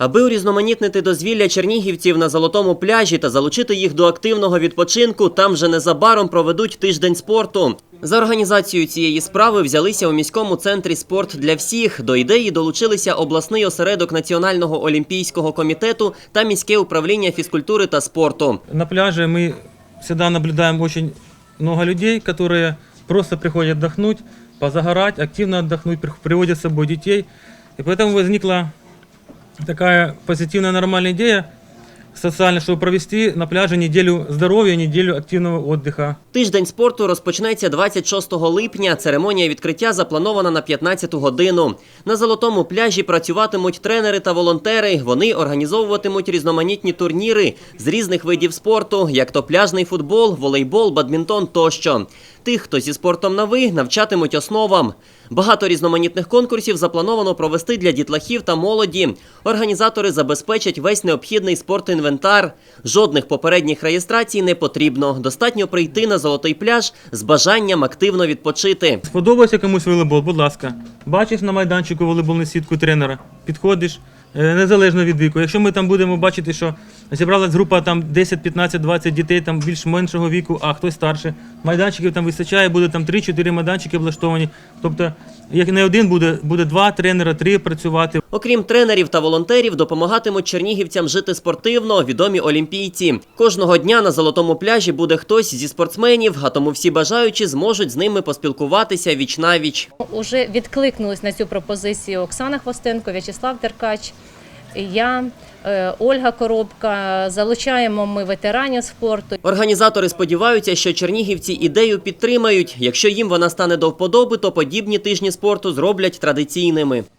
Аби урізноманітнити дозвілля чернігівців на золотому пляжі та залучити їх до активного відпочинку, там вже незабаром проведуть тиждень спорту. За організацією цієї справи взялися у міському центрі спорт для всіх. До ідеї долучилися обласний осередок Національного олімпійського комітету та міське управління фізкультури та спорту. На пляже мы всегда наблюдаем очень много людей, которые просто приходят отдохнуть, позагорать, активно отдохнуть, при- приводят с собой детей. И поэтому возникла такая позитивная нормальная идея социальная, чтобы провести на пляже неделю здоровья, неделю активного отдыха. Тиждень спорту розпочнеться 26 липня. Церемонія відкриття запланована на 15 годину. На золотому пляжі працюватимуть тренери та волонтери. Вони організовуватимуть різноманітні турніри з різних видів спорту, як то пляжний футбол, волейбол, бадмінтон тощо. Тих, хто зі спортом на ви, навчатимуть основам. Багато різноманітних конкурсів заплановано провести для дітлахів та молоді. Організатори забезпечать весь необхідний спортінвентар. Жодних попередніх реєстрацій не потрібно. Достатньо прийти на золотий пляж з бажанням активно відпочити. Сподобався комусь волейбол, будь ласка. Бачиш на майданчику волейбольну сітку тренера, підходиш е, незалежно від віку. Якщо ми там будемо бачити, що зібралась група там 10, 15, 20 дітей там більш меншого віку, а хтось старше, майданчиків там вистачає, буде там 3-4 майданчики облаштовані. Тобто, як не один буде, буде два тренера, три працювати. Окрім тренерів та волонтерів, допомагатимуть чернігівцям жити спортивно відомі олімпійці. Кожного дня на золотому пляжі буде хтось зі спортсменів, а тому всі бажаючі зможуть з ними поспілкуватися віч навіч. Уже відкликнулись на цю пропозицію Оксана Хвостенко, В'ячеслав Деркач, я, е, Ольга Коробка. Залучаємо ми ветеранів спорту. Організатори сподіваються, що чернігівці ідею підтримають. Якщо їм вона стане до вподоби, то подібні тижні спорту зроблять традиційними.